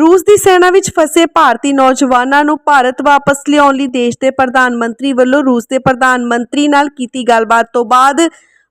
ਰੂਸ ਦੀ ਸੈਨਾ ਵਿੱਚ ਫਸੇ ਭਾਰਤੀ ਨੌਜਵਾਨਾਂ ਨੂੰ ਭਾਰਤ ਵਾਪਸ ਲਿਆਉਣ ਲਈ ਦੇਸ਼ ਦੇ ਪ੍ਰਧਾਨ ਮੰਤਰੀ ਵੱਲੋਂ ਰੂਸ ਦੇ ਪ੍ਰਧਾਨ ਮੰਤਰੀ ਨਾਲ ਕੀਤੀ ਗੱਲਬਾਤ ਤੋਂ ਬਾਅਦ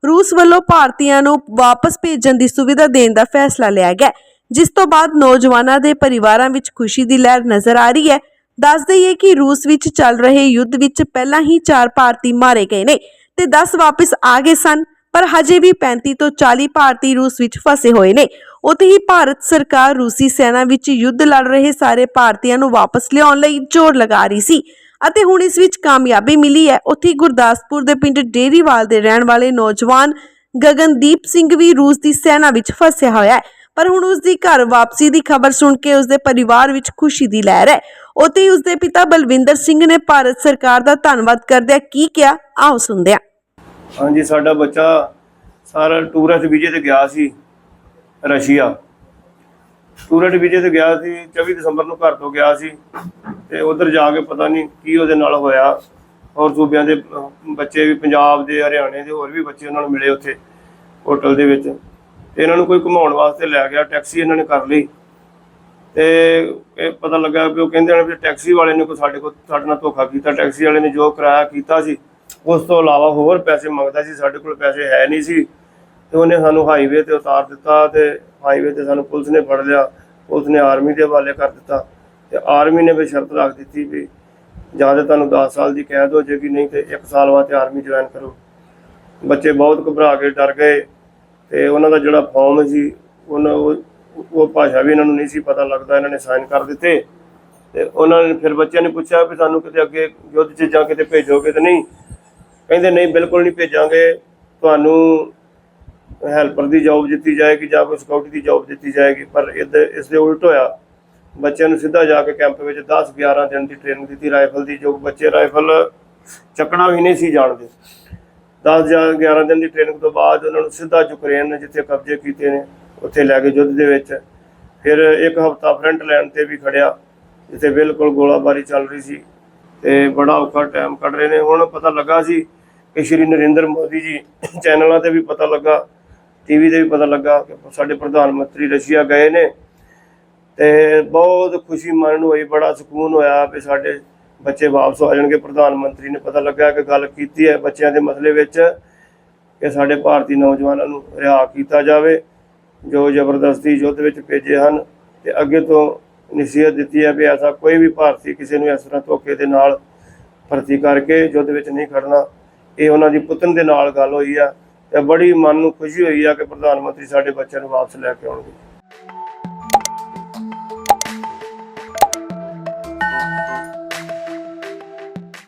ਰੂਸ ਵੱਲੋਂ ਭਾਰਤੀਆਂ ਨੂੰ ਵਾਪਸ ਭੇਜਣ ਦੀ ਸੁਵਿਧਾ ਦੇਣ ਦਾ ਫੈਸਲਾ ਲਿਆ ਗਿਆ। ਜਿਸ ਤੋਂ ਬਾਅਦ ਨੌਜਵਾਨਾਂ ਦੇ ਪਰਿਵਾਰਾਂ ਵਿੱਚ ਖੁਸ਼ੀ ਦੀ ਲਹਿਰ ਨਜ਼ਰ ਆ ਰਹੀ ਹੈ। ਦੱਸ ਦਈਏ ਕਿ ਰੂਸ ਵਿੱਚ ਚੱਲ ਰਹੇ ਯੁੱਧ ਵਿੱਚ ਪਹਿਲਾਂ ਹੀ 4 ਭਾਰਤੀ ਮਾਰੇ ਗਏ ਨੇ ਤੇ 10 ਵਾਪਸ ਆ ਗਏ ਸਨ। ਪਰ ਹਜੇ ਵੀ 35 ਤੋਂ 40 ਭਾਰਤੀ ਰੂਸ ਵਿੱਚ ਫਸੇ ਹੋਏ ਨੇ। ਉੱਥੇ ਹੀ ਭਾਰਤ ਸਰਕਾਰ ਰੂਸੀ ਸੈਨਾ ਵਿੱਚ ਯੁੱਧ ਲੜ ਰਹੇ ਸਾਰੇ ਭਾਰਤੀਆਂ ਨੂੰ ਵਾਪਸ ਲਿਆਉਣ ਲਈ ਜ਼ੋਰ ਲਗਾ ਰਹੀ ਸੀ ਅਤੇ ਹੁਣ ਇਸ ਵਿੱਚ ਕਾਮਯਾਬੀ ਮਿਲੀ ਹੈ। ਉੱਥੇ ਗੁਰਦਾਸਪੁਰ ਦੇ ਪਿੰਡ ਡੇਰੀਵਾਲ ਦੇ ਰਹਿਣ ਵਾਲੇ ਨੌਜਵਾਨ ਗਗਨਦੀਪ ਸਿੰਘ ਵੀ ਰੂਸ ਦੀ ਸੈਨਾ ਵਿੱਚ ਫਸਿਆ ਹੋਇਆ ਹੈ। ਪਰ ਹੁਣ ਉਸ ਦੀ ਘਰ ਵਾਪਸੀ ਦੀ ਖਬਰ ਸੁਣ ਕੇ ਉਸ ਦੇ ਪਰਿਵਾਰ ਵਿੱਚ ਖੁਸ਼ੀ ਦੀ ਲਹਿਰ ਹੈ। ਉੱਥੇ ਹੀ ਉਸ ਦੇ ਪਿਤਾ ਬਲਵਿੰਦਰ ਸਿੰਘ ਨੇ ਭਾਰਤ ਸਰਕਾਰ ਦਾ ਧੰਨਵਾਦ ਕਰਦਿਆਂ ਕੀ ਕਿਹਾ? ਆਓ ਸੁਣਦੇ ਹਾਂ। ਹਾਂਜੀ, ਸਾਡਾ ਬੱਚਾ ਸਾਰਾ ਟੂਰਿਸਟ ਵੀਜ਼ੇ ਤੇ ਗਿਆ ਸੀ ਰਸ਼ੀਆ। ਟੂਰਿਸਟ ਵੀਜ਼ੇ ਤੇ ਗਿਆ ਸੀ 24 ਦਸੰਬਰ ਨੂੰ ਘਰ ਤੋਂ ਗਿਆ ਸੀ ਤੇ ਉਧਰ ਜਾ ਕੇ ਪਤਾ ਨਹੀਂ ਕੀ ਉਹਦੇ ਨਾਲ ਹੋਇਆ। ਹੋਰ ਸੂਬਿਆਂ ਦੇ ਬੱਚੇ ਵੀ ਪੰਜਾਬ ਦੇ, ਹਰਿਆਣੇ ਦੇ, ਹੋਰ ਵੀ ਬੱਚੇ ਉਹਨਾਂ ਨੂੰ ਮਿਲੇ ਉੱਥੇ ਹੋਟਲ ਦੇ ਵਿੱਚ। ਤੇ ਇਹਨਾਂ ਨੂੰ ਕੋਈ ਘੁਮਾਉਣ ਵਾਸਤੇ ਲੈ ਗਿਆ, ਟੈਕਸੀ ਇਹਨਾਂ ਨੇ ਕਰ ਲਈ। ਤੇ ਇਹ ਪਤਾ ਲੱਗਾ ਕਿ ਉਹ ਕਹਿੰਦੇ ਹਨ ਵੀ ਟੈਕਸੀ ਵਾਲੇ ਨੇ ਕੋਈ ਸਾਡੇ ਕੋਲ, ਸਾਡੇ ਨਾਲ ਧੋਖਾ ਕੀਤਾ। ਟੈਕਸੀ ਵਾਲੇ ਨੇ ਜੋ ਕਿਰਾਇਆ ਕੀਤਾ ਸੀ ਉਸ ਤੋਂ ਇਲਾਵਾ ਹੋਰ ਪੈਸੇ ਮੰਗਦਾ ਸੀ, ਸਾਡੇ ਕੋਲ ਪੈਸੇ ਹੈ ਨਹੀਂ ਸੀ। ਤੇ ਉਹਨੇ ਸਾਨੂੰ ਹਾਈਵੇ ਤੇ ਉਤਾਰ ਦਿੱਤਾ ਤੇ ਹਾਈਵੇ ਤੇ ਸਾਨੂੰ ਪੁਲਿਸ ਨੇ ਫੜ ਲਿਆ। ਪੁਲਿਸ ਨੇ ਆਰਮੀ ਦੇ ਹਵਾਲੇ ਕਰ ਦਿੱਤਾ। ਤੇ ਆਰਮੀ ਨੇ ਵੀ ਸ਼ਰਤ ਰੱਖ ਦਿੱਤੀ ਵੀ ਜਾਂ ਤਾਂ ਤੁਹਾਨੂੰ 10 ਸਾਲ ਦੀ ਕੈਦ ਹੋ ਜਾਏਗੀ, ਨਹੀਂ ਤੇ 1 ਸਾਲ ਬਾਅਦ ਆਰਮੀ ਜੁਆਇਨ ਕਰੋ। ਬੱਚੇ ਬਹੁਤ ਘਬਰਾ ਕੇ ਡਰ ਗਏ ਤੇ ਉਹਨਾਂ ਦਾ ਜਿਹੜਾ ਫਾਰਮ ਸੀ, ਉਹਨਾਂ ਉਹ ਉਹ ਭਾਸ਼ਾ ਵੀ ਇਹਨਾਂ ਨੂੰ ਨਹੀਂ ਸੀ ਪਤਾ ਲੱਗਦਾ, ਇਹਨਾਂ ਨੇ ਸਾਈਨ ਕਰ ਦਿੱਤੇ। ਤੇ ਉਹਨਾਂ ਨੇ ਫਿਰ ਬੱਚਿਆਂ ਨੇ ਪੁੱਛਿਆ ਵੀ ਸਾਨੂੰ ਕਿਤੇ ਅੱਗੇ ਯੁੱਧ 'ਚ ਜਾਂ ਕਿਤੇ ਭੇਜੋਗੇ ਤੇ ਨਹੀਂ। ਕਹਿੰਦੇ ਨਹੀਂ, ਬਿਲਕੁਲ ਨਹੀਂ ਭੇਜਾਂਗੇ। ਤੁਹਾਨੂੰ ਹੈਲਪਰ ਦੀ ਜੌਬ ਦਿੱਤੀ ਜਾਏਗੀ ਜਾਂ ਕੋਈ ਸਿਕਿਉਰਿਟੀ ਦੀ ਜੌਬ ਦਿੱਤੀ ਜਾਏਗੀ, ਪਰ ਇਹਦੇ ਇਸ ਦੇ ਉਲਟ ਹੋਇਆ। ਬੱਚਿਆਂ ਨੂੰ ਸਿੱਧਾ ਜਾ ਕੇ ਕੈਂਪ ਵਿੱਚ 10 11 ਦਿਨ ਦੀ ਟ੍ਰੇਨਿੰਗ ਦਿੱਤੀ ਰਾਈਫਲ ਦੀ, ਜੋ ਬੱਚੇ ਰਾਈਫਲ ਚੱਕਣਾ ਵੀ ਨਹੀਂ ਸੀ ਜਾਣਦੇ। 10 ਜਾਂ 11 ਦਿਨ ਦੀ ਟ੍ਰੇਨਿੰਗ ਤੋਂ ਬਾਅਦ ਉਹਨਾਂ ਨੂੰ ਸਿੱਧਾ ਯੂਕਰੇਨ ਨੇ ਜਿੱਥੇ ਕਬਜ਼ੇ ਕੀਤੇ ਨੇ, ਉੱਥੇ ਲੈ ਕੇ ਯੁੱਧ ਦੇ ਵਿੱਚ। ਫਿਰ ਇੱਕ ਹਫਤਾ ਫਰੰਟ ਲਾਈਨ ਤੇ ਵੀ ਖੜਿਆ, ਜਿੱਥੇ ਬਿਲਕੁਲ ਗੋਲਾਬਾਰੀ ਚੱਲ ਰਹੀ ਸੀ ਤੇ ਬੜਾ ਔਖਾ ਟਾਈਮ ਕੱਢ ਰਹੇ ਨੇ। ਹੁਣ ਪਤਾ ਲੱਗਾ ਸੀ ਕਿ ਸ਼੍ਰੀ ਨਰਿੰਦਰ ਮੋਦੀ ਜੀ ਚੈਨਲਾਂ ਤੇ ਵੀ ਪਤਾ ਲੱਗਾ ਟੀਵੀ ਤੇ ਵੀ ਪਤਾ ਲੱਗਾ ਕਿ ਸਾਡੇ ਪ੍ਰਧਾਨ ਮੰਤਰੀ ਰਸ਼ੀਆ ਗਏ ਨੇ ਤੇ ਬਹੁਤ ਖੁਸ਼ੀ ਮਨ ਨੂੰ ਹੋਈ, ਬੜਾ ਸਕੂਨ ਹੋਇਆ ਵੀ ਸਾਡੇ ਬੱਚੇ ਵਾਪਸ ਆ ਜਾਣਗੇ। ਪ੍ਰਧਾਨ ਮੰਤਰੀ ਨੇ ਪਤਾ ਲੱਗਾ ਕਿ ਗੱਲ ਕੀਤੀ ਹੈ ਬੱਚਿਆਂ ਦੇ ਮਸਲੇ ਵਿੱਚ ਕਿ ਸਾਡੇ ਭਾਰਤੀ ਨੌਜਵਾਨਾਂ ਨੂੰ ਰਿਹਾ ਕੀਤਾ ਜਾਵੇ, ਜੋ ਜ਼ਬਰਦਸਤੀ ਯੁੱਧ ਵਿੱਚ ਭੇਜੇ ਹਨ ਤੇ ਅੱਗੇ ਤੋਂ ਨਸੀਹਤ ਦਿੱਤੀ ਹੈ ਵੀ ਐਸਾ ਕੋਈ ਵੀ ਭਾਰਤੀ ਕਿਸੇ ਨੂੰ ਇਸ ਤਰ੍ਹਾਂ ਧੋਖੇ ਦੇ ਨਾਲ ਭਰਤੀ ਕਰਕੇ ਯੁੱਧ ਵਿੱਚ ਨਹੀਂ ਖੜਨਾ। ਇਹ ਉਹਨਾਂ ਦੀ ਪੁੱਤਨ ਦੇ ਨਾਲ ਗੱਲ ਹੋਈ ਆ ਤੇ ਬੜੀ ਮਨ ਨੂੰ ਖੁਸ਼ੀ ਹੋਈ ਆ ਕਿ ਪ੍ਰਧਾਨ ਮੰਤਰੀ ਸਾਡੇ ਬੱਚਿਆਂ ਨੂੰ ਵਾਪਸ ਲੈ ਕੇ ਆਉਣਗੇ।